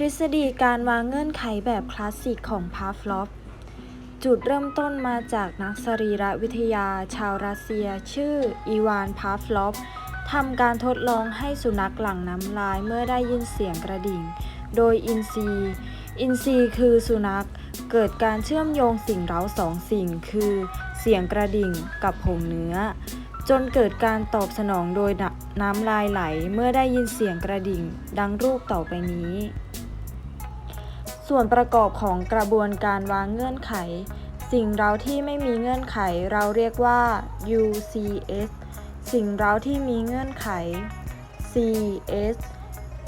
ทฤษฎีการวางเงื่อนไขแบบคลาสสิกของพาฟลอฟ จุดเริ่มต้นมาจากนักสรีรวิทยาชาวรัสเซีย ชื่ออีวานพาฟลอฟทำการทดลองให้สุนัขหลั่งน้ำลายเมื่อได้ยินเสียงกระดิ่ง โดยอินทรีอินทรีคือสุนัขเกิดการเชื่อมโยงสิ่งเร้าสองสิ่ง คือเสียงกระดิ่งกับผงเนื้อ จนเกิดการตอบสนองโดยน้ำลายไหลเมื่อได้ยินเสียงกระดิ่ง ดังรูปต่อไปนี้ ส่วนประกอบของกระบวนการวางเงื่อนไข สิ่งเราที่ไม่มีเงื่อนไขเราเรียกว่า UCS สิ่งเราที่มีเงื่อนไข CS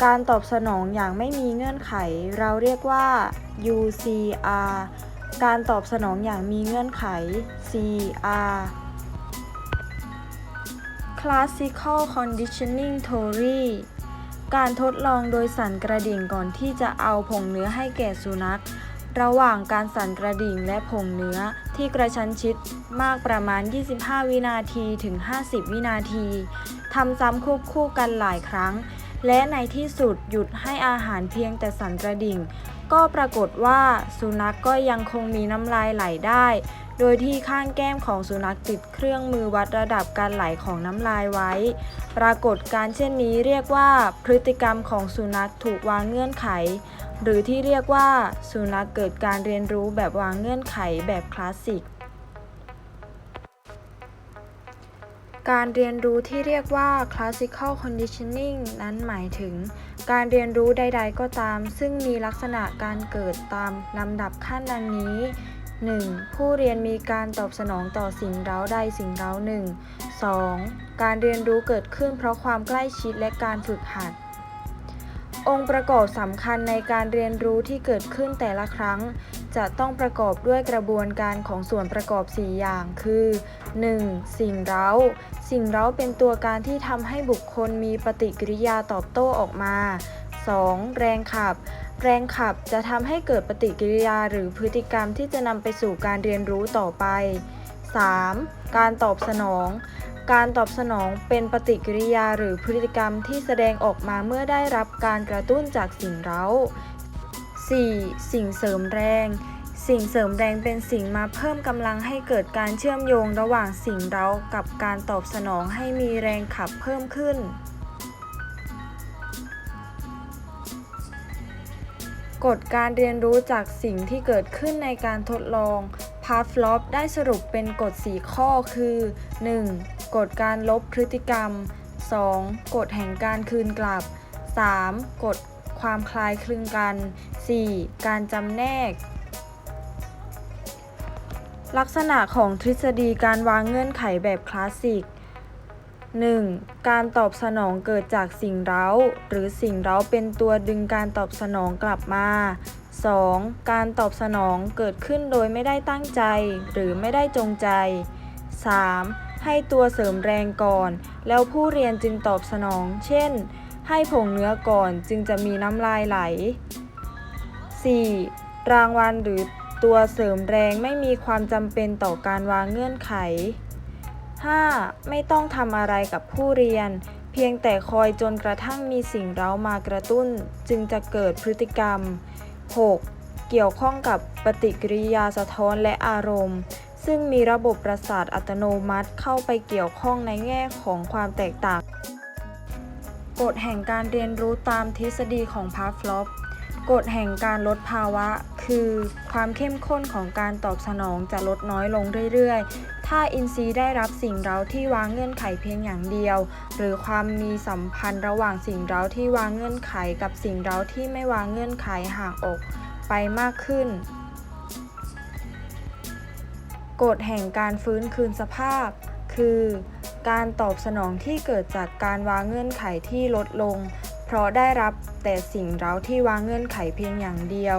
การตอบสนองอย่างไม่มีเงื่อนไข เราเรียกว่า UCR การตอบสนองอย่างมีเงื่อนไข CR Classical Conditioning Theory การทดลองโดยสั่นกระดิ่งก่อนที่จะเอาผงเนื้อให้แก่สุนัข ระหว่างการสั่นกระดิ่งและผงเนื้อที่กระชั้นชิดมากประมาณ 25 วินาทีถึง 50 วินาทีทำซ้ำควบคู่กันหลายครั้ง และในที่สุดหยุดให้อาหารเพียงแต่สั่นกระดิ่ง ก็ปรากฏว่าสุนัขกก็ยังคงมีน้ำลายไหลได้ โดยที่ข้างแก้มของสุนัขติดเครื่องมือวัดระดับการไหลของน้ำลายไว้ ปรากฏการเช่นนี้เรียกว่าพฤติกรรมของสุนัขถูกวางเงื่อนไข หรือที่เรียกว่าสุนัขเกิดการเรียนรู้แบบวางเงื่อนไขแบบคลาสสิกการเรียนรู้ที่เรียกว่า classical conditioning นั้นหมายถึง การเรียนรู้ใด ๆ ก็ตาม ซึ่งมีลักษณะการเกิดตามลำดับขั้นดังนี้ 1. ผู้เรียนมีการตอบสนองต่อสิ่งเร้าใดสิ่งเร้าหนึ่ง 2. การเรียนรู้เกิดขึ้นเพราะความใกล้ชิดและการฝึกหัด องค์ประกอบสำคัญในการเรียนรู้ที่เกิดขึ้นแต่ละครั้ง จะต้องประกอบด้วยกระบวนการของส่วนประกอบ 4 อย่าง คือ 1. สิ่งเร้า สิ่งเร้าเป็นตัวการที่ทำให้บุคคลมีปฏิกิริยาตอบโต้ออกมา 2. แรงขับ แรงขับจะทำให้เกิดปฏิกิริยาหรือพฤติกรรมที่จะนำไปสู่การเรียนรู้ต่อไป 3. การตอบสนอง การตอบสนองเป็นปฏิกิริยาหรือพฤติกรรมที่แสดงออกมาเมื่อได้รับการกระตุ้นจากสิ่งเร้า 4. สิ่งเสริมแรง สิ่งเสริมแรงเป็นสิ่งมาเพิ่มกำลังให้เกิดการเชื่อมโยงระหว่างสิ่งเร้ากับการตอบสนองให้มีแรงขับเพิ่มขึ้น กฎการเรียนรู้จากสิ่งที่เกิดขึ้นในการทดลองพาฟลอฟได้สรุปเป็นกฎ 4 ข้อคือ 1. กฎการลบพฤติกรรม 2. กฎแห่งการคืนกลับ 3. กฎความคล้ายคลึงกัน 4. การจำแนก ลักษณะของทฤษฎีการวางเงื่อนไขแบบคลาสสิก 1. การตอบสนองเกิดจากสิ่งเร้า หรือสิ่งเร้าเป็นตัวดึงการตอบสนองกลับมา 2. การตอบสนองเกิดขึ้นโดยไม่ได้ตั้งใจ หรือไม่ได้จงใจ 3. ให้ตัวเสริมแรงก่อน แล้วผู้เรียนจึงตอบสนอง เช่น ให้ผงเนื้อก่อนจึงจะมีน้ำลายไหล 4. รางวัลหรือตัวเสริมแรงไม่มีความจำเป็นต่อการวางเงื่อนไข 5. ไม่ต้องทำอะไรกับผู้เรียน เพียงแต่คอยจนกระทั่งมีสิ่งเร้ามากระตุ้น จึงจะเกิดพฤติกรรม 6. เกี่ยวข้องกับปฏิกิริยาสะท้อนและอารมณ์ ซึ่งมีระบบประสาทอัตโนมัติเข้าไปเกี่ยวข้องในแง่ของความแตกต่างกฎแห่งการเรียนรู้ตามทฤษฎีของพาฟลอฟกฎแห่งการลดภาวะ คือความเข้มข้นของการตอบสนองจะลดน้อยลงเรื่อยๆ ถ้าอินทรีย์ได้รับสิ่งเร้าที่วางเงื่อนไขเพียงอย่างเดียว หรือความมีสัมพันธ์ระหว่างสิ่งเร้าที่วางเงื่อนไขกับสิ่งเร้าที่ไม่วางเงื่อนไขห่างออกไปมากขึ้น กฎแห่งการฟื้นคืนสภาพ คือการตอบสนองที่เกิดจากการวางเงื่อนไขที่ลดลง เพราะได้รับแต่สิ่งเร้าที่วางเงื่อนไขเพียงอย่างเดียว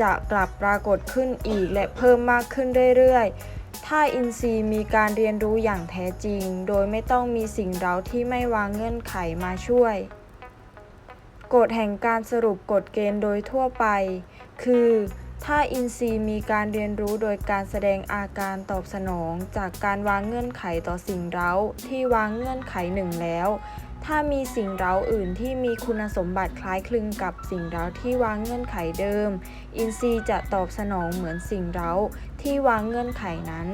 จะกลับปรากฏขึ้นอีกและเพิ่มมากขึ้นเรื่อยๆ ถ้าอินทรีย์มีการเรียนรู้อย่างแท้จริง โดยไม่ต้องมีสิ่งเร้าที่ไม่วางเงื่อนไขมาช่วย กฎแห่งการสรุปกฎเกณฑ์โดยทั่วไป คือถ้าอินทรีย์มีการเรียนรู้โดยการแสดงอาการตอบสนอง จากการวางเงื่อนไขต่อสิ่งเร้าที่วางเงื่อนไขหนึ่งแล้ว ถ้ามีสิ่งเร้าอื่นที่มีคุณสมบัติคล้ายคลึงกับสิ่งเร้าที่วางเงื่อนไขเดิม อินทรีย์จะตอบสนองเหมือนสิ่งเร้าที่วางเงื่อนไขนั้น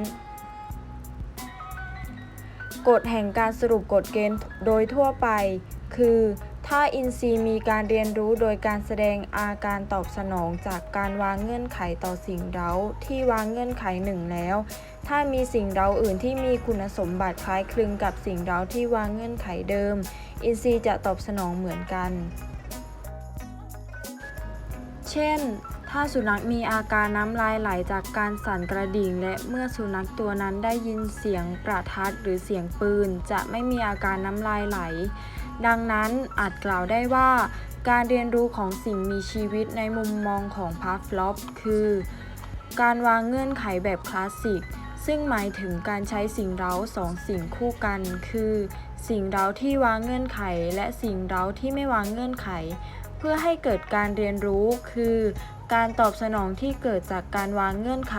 กฎแห่งการสรุปกฎเกณฑ์โดยทั่วไป คือถ้าอินทรีย์มีการเรียนรู้โดยการแสดงอาการตอบสนองจากการวางเงื่อนไขต่อสิ่งเร้าที่วางเงื่อนไขหนึ่งแล้ว ถ้ามีสิ่งเร้าอื่นที่มีคุณสมบัติคล้ายคลึงกับสิ่งเร้าที่วางเงื่อนไขเดิม อินทรีย์จะตอบสนองเหมือนกัน เช่น ถ้าสุนัขมีอาการน้ำลายไหลจากการสั่นกระดิ่ง และเมื่อสุนัขตัวนั้นได้ยินเสียงประทัดหรือเสียงปืน จะไม่มีอาการน้ำลายไหล ดังนั้นอาจกล่าวได้ว่า การเรียนรู้ของสิ่งมีชีวิตในมุมมองของพาฟลอฟคือการวางเงื่อนไขแบบคลาสสิก ซึ่งหมายถึงการใช้สิ่งเร้าสองสิ่งคู่กัน คือ สิ่งเร้าที่วางเงื่อนไข และสิ่งเร้าที่ไม่วางเงื่อนไข เพื่อให้เกิดการเรียนรู้ คือ การตอบสนองที่เกิดจากการวางเงื่อนไข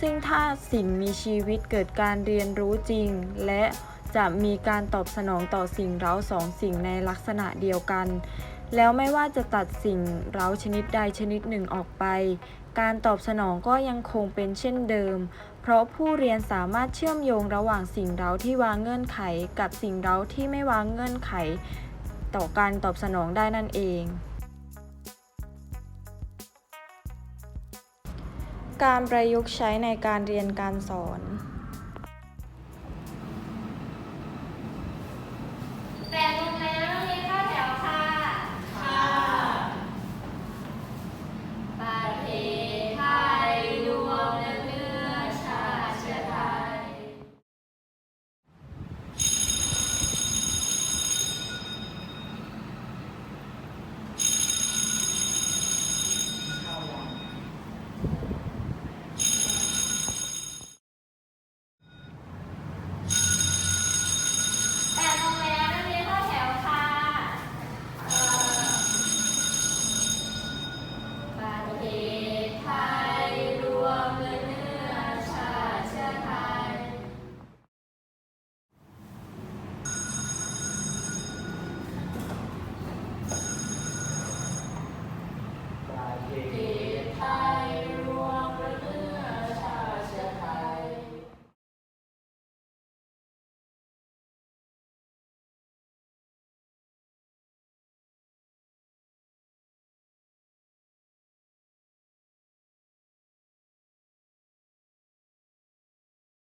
ซึ่งถ้าสิ่งมีชีวิตเกิดการเรียนรู้จริง และจะมีการตอบสนองต่อสิ่งเร้าสองสิ่งในลักษณะเดียวกัน แล้วไม่ว่าจะตัดสิ่งเร้าชนิดใดชนิดหนึ่งออกไป การตอบสนองก็ยังคงเป็นเช่นเดิม เพราะผู้เรียนสามารถเชื่อมโยงระหว่างสิ่งเร้าที่วางเงื่อนไข กับสิ่งเร้าที่ไม่วางเงื่อนไข ต่อการตอบสนองได้นั่นเอง การประยุกต์ใช้ในการเรียนการสอน